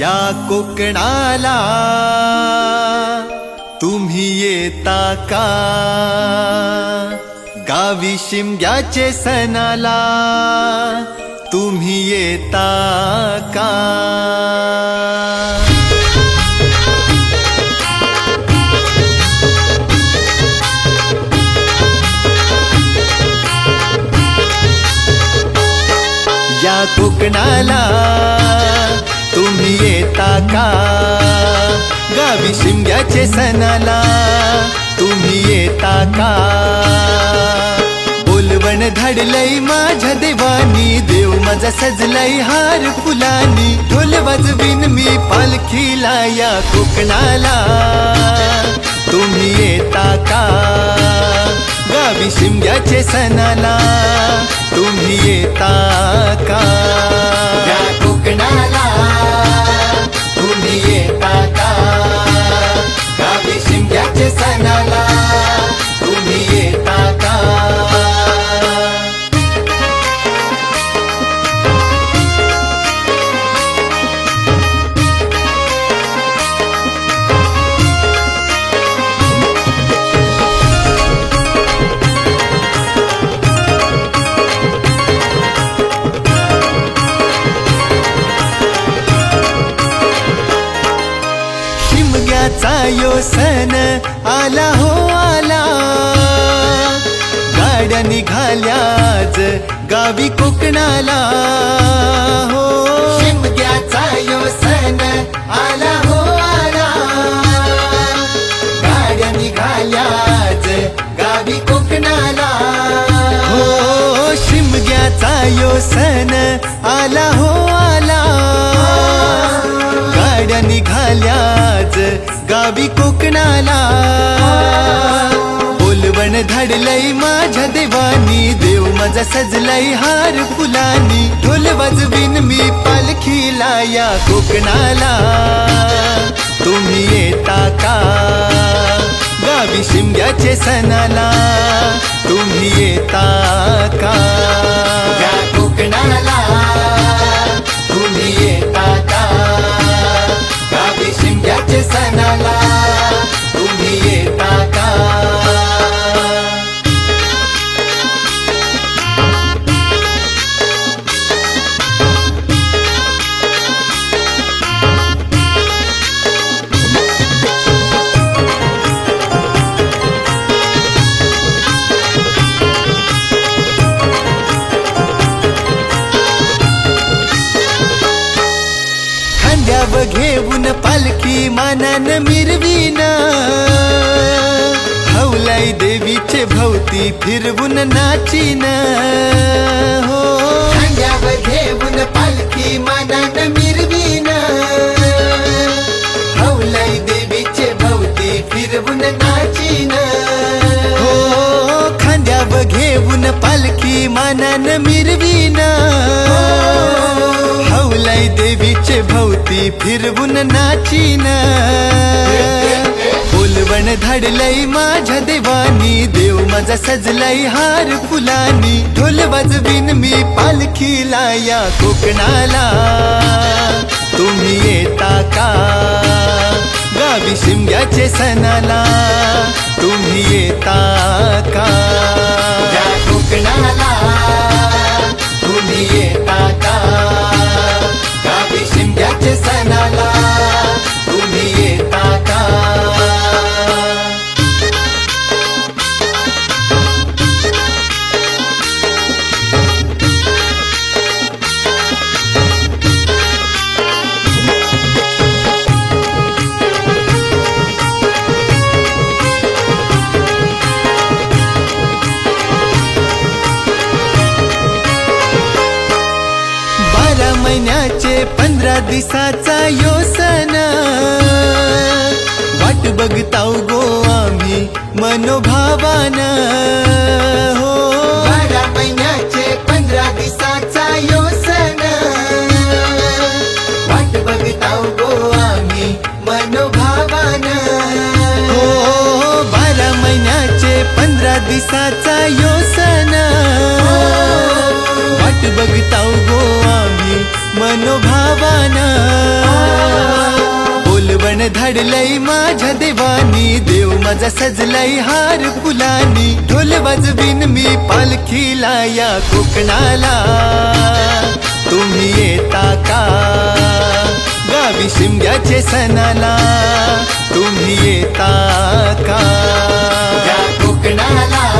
या कोकणाला तुम्ही येता का? गावी शिमग्याचे सणाला तुम्ही येता का? या कोकणाला येता का? गावी शिमग्याचे सणाला तुम्ही येता का? बोलवण धाडलय माझ्या देवानी देव माझा सजलय हार फुलानी. ढोल वाजवीन मी पालखीला या कोकणाला. तुम्ही येता का? गावी शिमग्याचे सणाला तुम्ही येता का? या कोकणाला. आला हो आला. गाड्या निघाल्याच गावी कोकणाला. हो. शिमग्याचा यो सण आला हो आला. गाड्या निघाल्याच गावी कोकणाला. हो शिमग्याचा यो सण आला हो आला. गाड्या आज गावी कोकणाला. बोलवण धाडलय माझ्या देवानी देव माझा सजलय हार फुलानी. ढोल वाजवीन मी पालखीला या कोकणाला. तुम्ही येता का? गावी शिमग्याचे सणाला. तुम्ही येता का? या कोकणाला. तुम्ही येता पालखी मानान मिरवीन. हौलाई देवीचे भोवती फिरवून नाचीन. हो. खांद्यावर घेऊन पालखी मानान मिरवीन. हौलाई देवीचे भोवती फिरवून नाचीन. हो. खांद्यावर घेऊन पालखी मानान भोवती फिरवून नाचीन। बोलवण धाडलय माझ्या देवानी देव माझा सजलाय हार फुलानी ढोल वाजवीन मी पालखीला या कोकणाला. तुम्ही येता का? गावी शिमग्याचे सणाला. तुम्ही येता का? कोकणाला. तुम्ही येता का? शिमग्याचे सणाला तुम्ही येता का? बारा महिन्याचे बारा दिसाचा यो सण. वाट बघताव गो आम्ही मनोभावान. माझ्या देवानी देव माझा सजलाय हार फुलानी ढोल वाजवीन मी पालखीला या कोकणाला. तुम्ही येता का? गावी शिमग्याचे सणाला. तुम्ही येता का? या कोकणाला.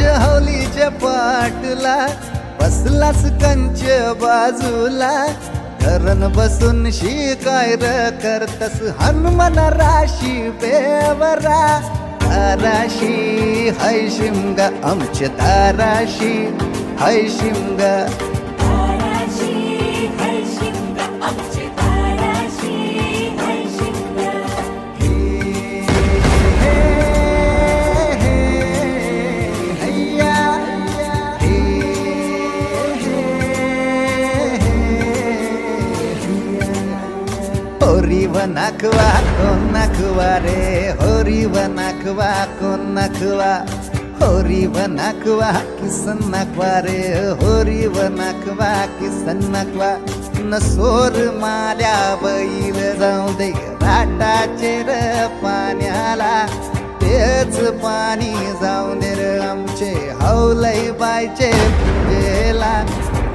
माझ्या हवलीच्या पाटला बसलास कंच बाजूला. धरण बसून शिकाय र करतस हनुमान राशी बेवरा. ताराशी हाय शिमगा आमच्या ताराशी हाय शिमगा. होरी नाखवा कोण नाखवा रे? होरी व नाखवा कोण नाखवा होरी नाखवा किसन नाखवा रे? होरी व नाखवा किसन नाखवा सोर माल्या बैल जाऊ दे राटाचे र पाण्याला. तेच पाणी जाऊ दे र आमचे हौलई बायचे पूजेला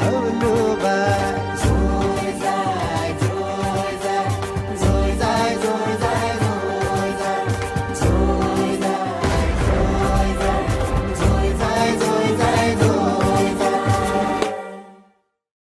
her lullaby.